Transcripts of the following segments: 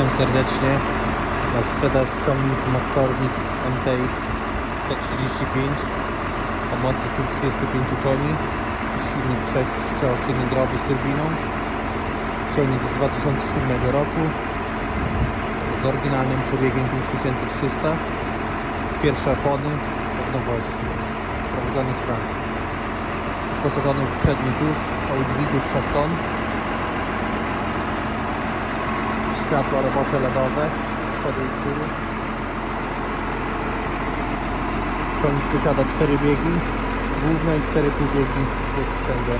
Witam serdecznie. Na sprzedaż ciągnik McCormick MTX 135 o mocy 135 koni. Silnik 6-cylindrowy z turbiną. Ciągnik z 2007 roku z oryginalnym przebiegiem 5300. Pierwsze opony od nowości. Sprowadzony z Francji. Wyposażony w przedni kóz o udźwigu 3 ton. Światła robocze LEDowe z przodu i z tyłu. Ciągnik posiada 4 biegi główne i 4 półbiegi bez sprzęgła.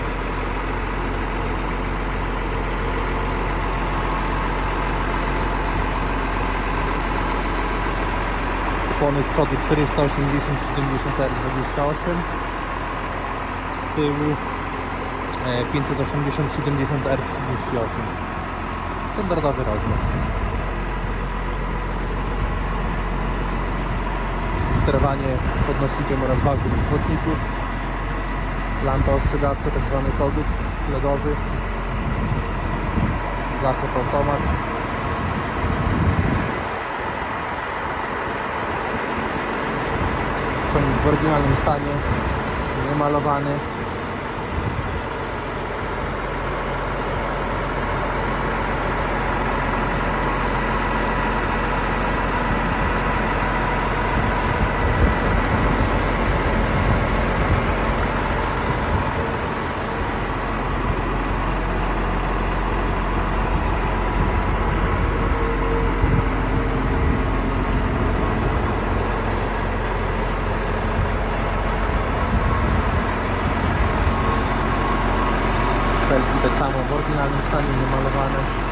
Opony z przodu 480 70 R28 z tyłu e, 580 70 R38 standardowy rozmiar. Sterowanie podnośnikiem oraz wagą z błotników. Lampa ostrzegawcza, tak zwany kogut LEDowy. Zaczep automat. W oryginalnym stanie, niemalowany. Felgi tak samo w oryginalnym stanie niemalowane.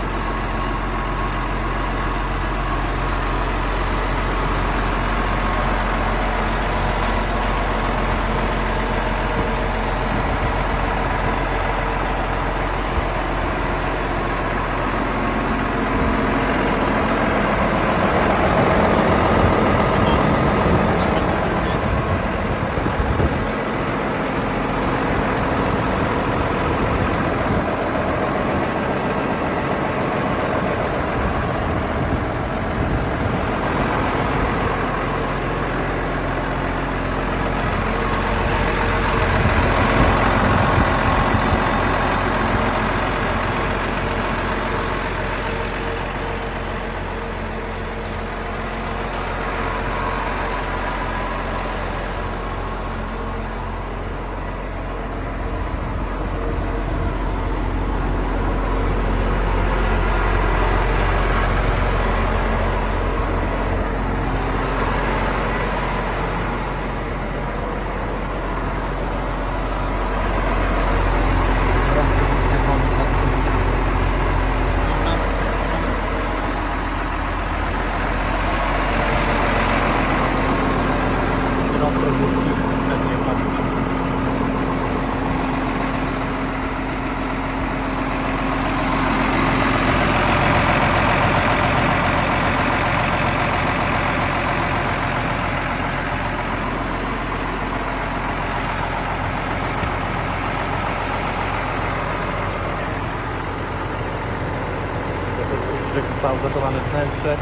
Zostało gotowane wnętrze.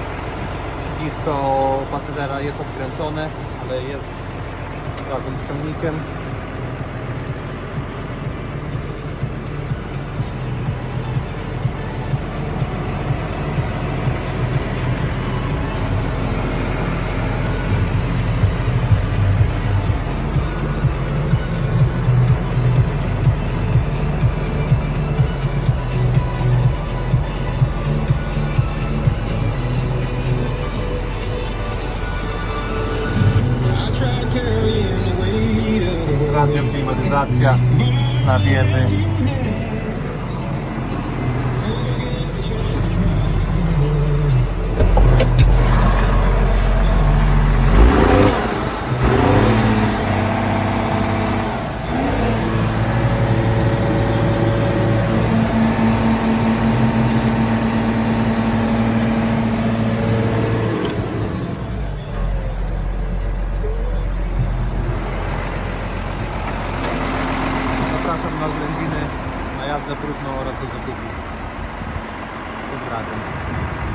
Siedzisko pasażera jest odkręcone, ale jest razem z ciągnikiem. Klimatyzacja, nawiewy. Na jazdę próbną oraz do zakupu. Pozdrawiam.